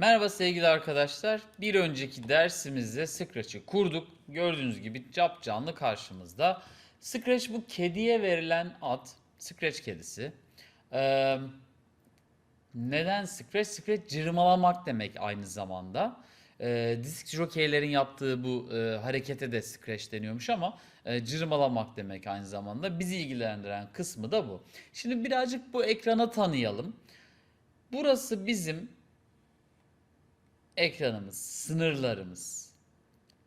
Merhaba sevgili arkadaşlar. Bir önceki dersimizde Scratch'ı kurduk. Gördüğünüz gibi cap canlı karşımızda. Scratch bu kediye verilen ad. Scratch kedisi. Ee, neden Scratch? Scratch cırmalamak demek aynı zamanda. Ee, disk jokeylerin yaptığı bu e, harekete de Scratch deniyormuş ama e, cırmalamak demek aynı zamanda. Bizi ilgilendiren kısmı da bu. Şimdi birazcık bu ekrana tanıyalım. Burası bizim ekranımız, sınırlarımız.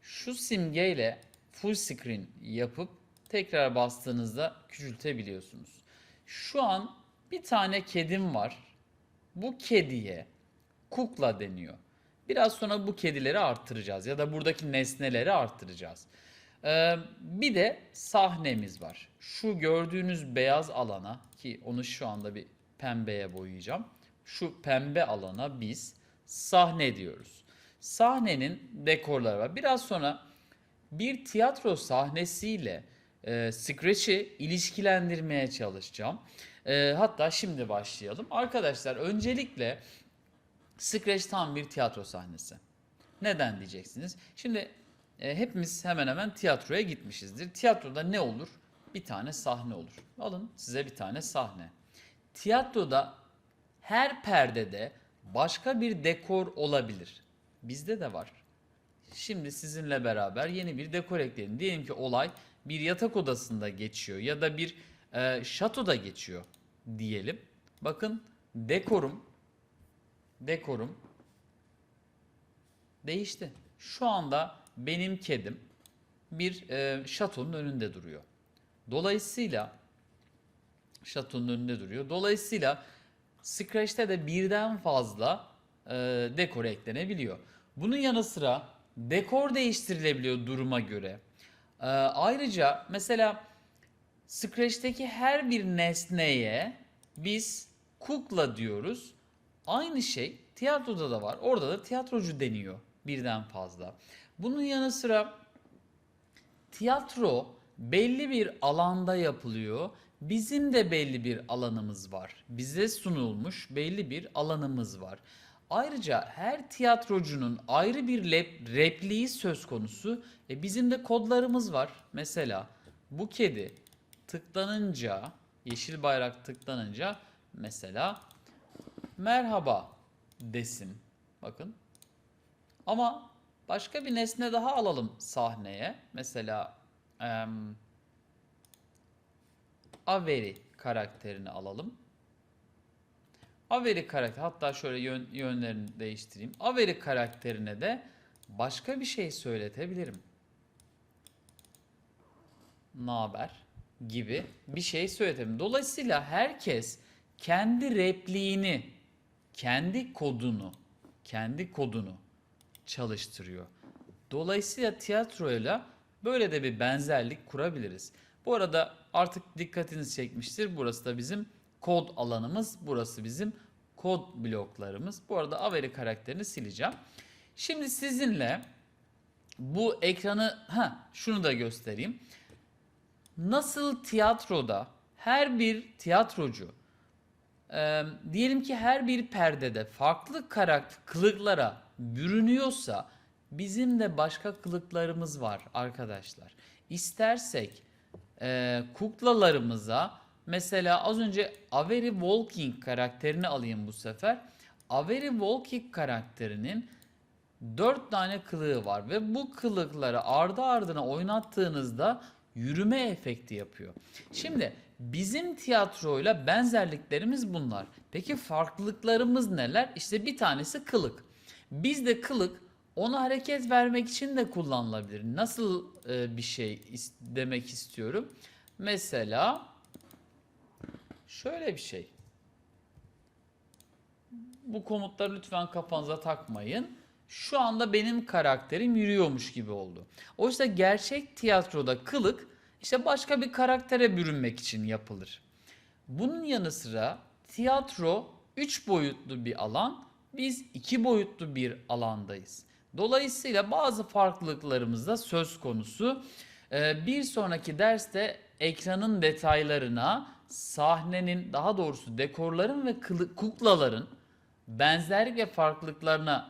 Şu simgeyle full screen yapıp tekrar bastığınızda küçültebiliyorsunuz. Şu an bir tane kedim var. Bu kediye kukla deniyor. Biraz sonra bu kedileri arttıracağız ya da buradaki nesneleri arttıracağız. Ee, bir de sahnemiz var. Şu gördüğünüz beyaz alana ki onu şu anda bir pembeye boyayacağım. Şu pembe alana biz sahne diyoruz. Sahnenin dekorları var. Biraz sonra bir tiyatro sahnesiyle e, Scratch'i ilişkilendirmeye çalışacağım. E, hatta şimdi başlayalım. Arkadaşlar öncelikle Scratch tam bir tiyatro sahnesi. Neden diyeceksiniz? Şimdi e, hepimiz hemen hemen tiyatroya gitmişizdir. Tiyatroda ne olur? Bir tane sahne olur. Alın size bir tane sahne. Tiyatroda her perdede başka bir dekor olabilir. Bizde de var. Şimdi sizinle beraber yeni bir dekor ekleyelim. Diyelim ki olay bir yatak odasında geçiyor ya da bir e, şatoda geçiyor diyelim. Bakın dekorum dekorum değişti. Şu anda benim kedim bir e, şatonun önünde duruyor. Dolayısıyla şatonun önünde duruyor. Dolayısıyla Scratch'te de birden fazla e, dekor eklenebiliyor. Bunun yanı sıra dekor değiştirilebiliyor duruma göre. E, ayrıca mesela Scratch'teki her bir nesneye biz kukla diyoruz. Aynı şey tiyatroda da var. Orada da tiyatrocu deniyor birden fazla. Bunun yanı sıra tiyatro belli bir alanda yapılıyor. Bizim de belli bir alanımız var. Bize sunulmuş belli bir alanımız var. Ayrıca her tiyatrocunun ayrı bir lep, repliği söz konusu. E bizim de kodlarımız var. Mesela bu kedi tıklanınca, yeşil bayrak tıklanınca mesela merhaba desin. Bakın. Ama başka bir nesne daha alalım sahneye. Mesela em, Avery karakterini alalım. Avery karakter hatta şöyle yön, yönlerini değiştireyim. Avery karakterine de başka bir şey söyletebilirim. Ne haber gibi bir şey söyletebilirim. Dolayısıyla herkes kendi repliğini, kendi kodunu, kendi kodunu çalıştırıyor. Dolayısıyla tiyatroyla böyle de bir benzerlik kurabiliriz. Bu arada artık dikkatinizi çekmiştir. Burası da bizim kod alanımız. Burası bizim kod bloklarımız. Bu arada Avery karakterini sileceğim. Şimdi sizinle bu ekranı ha şunu da göstereyim. Nasıl tiyatroda her bir tiyatrocu e, diyelim ki her bir perdede farklı karakter kılıklara bürünüyorsa bizim de başka kılıklarımız var arkadaşlar. İstersek e, kuklalarımıza mesela az önce Avery Walking karakterini alayım bu sefer. Avery Walking karakterinin 4 tane kılığı var ve bu kılıkları ardı ardına oynattığınızda yürüme efekti yapıyor. Şimdi bizim tiyatroyla benzerliklerimiz bunlar. Peki farklılıklarımız neler? İşte bir tanesi kılık. Bizde kılık ona hareket vermek için de kullanılabilir. Nasıl e, bir şey is- demek istiyorum? Mesela şöyle bir şey. Bu komutları lütfen kafanıza takmayın. Şu anda benim karakterim yürüyormuş gibi oldu. Oysa gerçek tiyatroda kılık işte başka bir karaktere bürünmek için yapılır. Bunun yanı sıra tiyatro 3 boyutlu bir alan, biz 2 boyutlu bir alandayız. Dolayısıyla bazı farklılıklarımız da söz konusu. Ee, Bir sonraki derste ekranın detaylarına, sahnenin daha doğrusu dekorların ve kuklaların Benzerlik ve farklılıklarına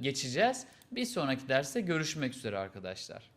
geçeceğiz. Bir sonraki derste görüşmek üzere arkadaşlar.